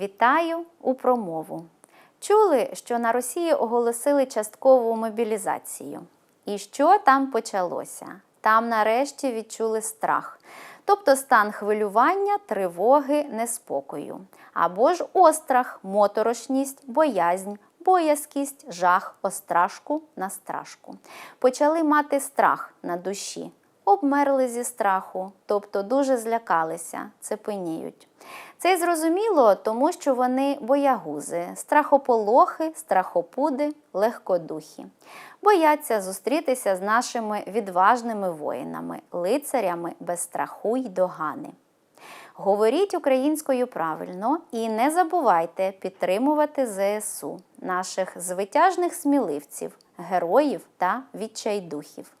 Вітаю у промову. Чули, що на Росії оголосили часткову мобілізацію. І що там почалося? Там нарешті відчули страх, тобто стан хвилювання, тривоги, неспокою, або ж острах, моторошність, боязнь, боязкість, жах, острашку, настрашку. Почали мати страх на душі, обмерли зі страху, тобто дуже злякалися, цепеніють. Це й зрозуміло, тому що вони боягузи, страхополохи, страхопуди, легкодухі. Бояться зустрітися з нашими відважними воїнами, лицарями без страху й догани. Говоріть українською правильно і не забувайте підтримувати ЗСУ, наших звитяжних сміливців, героїв та відчайдухів.